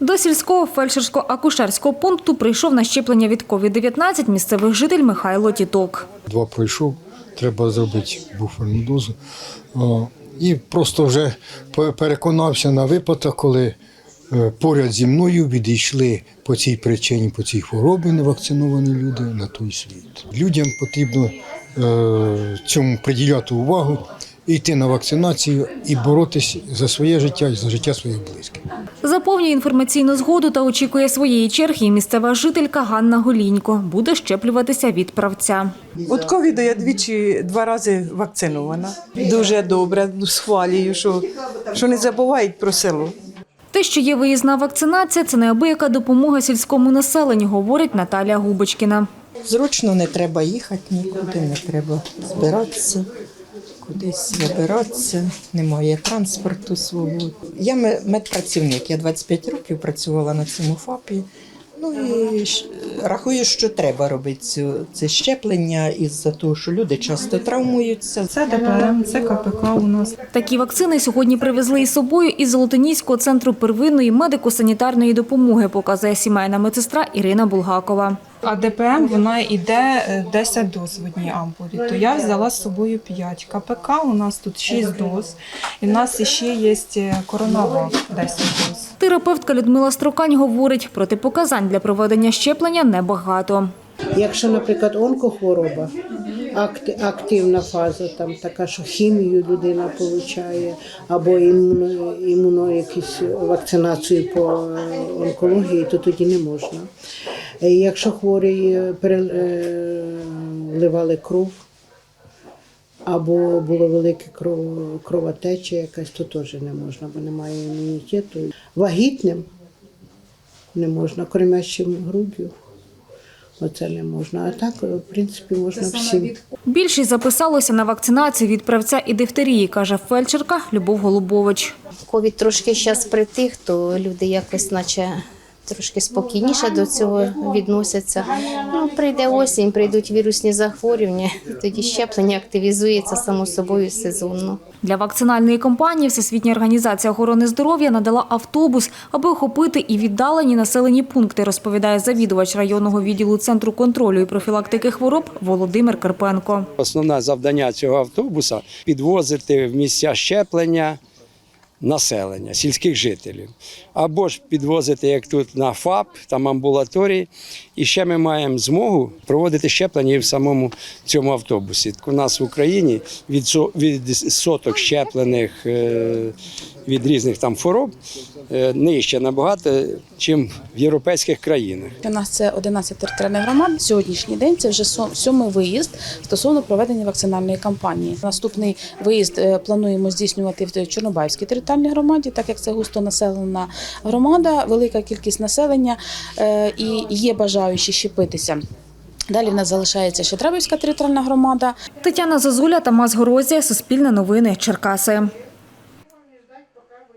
До сільського фельдшерсько-акушерського пункту прийшов на щеплення від COVID-19 місцевий житель Михайло Тіток. Два пройшов, треба зробити буферну дозу. І просто вже пе- переконався на випадок, коли е, поряд зі мною відійшли по цій причині, по цій хворобі невакциновані люди на той світ. Людям потрібно е, цьому приділяти увагу, йти на вакцинацію і боротися за своє життя і за життя своїх близьких. Заповнює інформаційну згоду та очікує своєї черги місцева жителька Ганна Голінько. Буде щеплюватися від правця. От ковіду я двічі два рази вакцинована. Дуже добре, схвалюю, що, що не забувають про село. Те, що є виїзна вакцинація, це неабияка допомога сільському населенню, говорить Наталія Губочкіна. Зручно не треба їхати нікуди, не треба збиратися, кудись вибиратися, немає транспорту свого. Я медпрацівник, я 25 років працювала на цьому ФАПі. Ну і рахую, що треба робити цю, це щеплення із-за того, що люди часто травмуються. Це ДПМ, це КПК у нас. Такі вакцини сьогодні привезли із собою із Золотоніського центру первинної медико-санітарної допомоги, показує сімейна медсестра Ірина Булгакова. А ДПМ вона йде е, 10 доз в одній ампулі. То я взяла з собою 5. КПК у нас тут 6 доз. І в нас ще є е, коронавак 10 доз. Терапевтка Людмила Строкань говорить, протипоказань для проведення щеплення небагато. Якщо, наприклад, онкохвороба, акти- активна фаза, там така, що хімію людина отримує, або імуно, імуно якісь вакцинацію по е, онкології, то тоді не можна. Е, Якщо хворі е, переливали кров, або було велике кров, кровотеча якась, то теж не можна, бо немає імунітету. Вагітним не можна, кормящим груддю. Оце не можна. А так, в принципі, можна всім. Більшість записалося на вакцинацію від правця і дифтерії, каже фельдшерка Любов Голубович. ковід трошки зараз притих, то люди якось наче трошки спокійніше до цього відносяться. Ну, прийде осінь, прийдуть вірусні захворювання, і тоді щеплення активізується само собою сезонно. Для вакцинальної кампанії Всесвітня організація охорони здоров'я надала автобус, аби охопити і віддалені населені пункти, розповідає завідувач районного відділу Центру контролю і профілактики хвороб Володимир Карпенко. Основне завдання цього автобуса підвозити в місця щеплення населення, сільських жителів. Або ж підвозити, як тут на ФАП, там амбулаторії. І ще ми маємо змогу проводити щеплення і в самому цьому автобусі. У нас в Україні від, від соток щеплених е, від різних там хвороб нижче набагато, ніж в європейських країнах. У нас це 11 територіальних громад. Сьогоднішній день це вже сьом- сьомий виїзд стосовно проведення вакцинальної кампанії. Наступний виїзд е, плануємо здійснювати в Чорнобайській територіальній громаді, так як це густо населена громада, велика кількість населення е, і є бажаючі щепитися. Далі в нас залишається ще Требівська територіальна громада. Тетяна Зазуля, Тамас Горозія, Суспільне новини, Черкаси.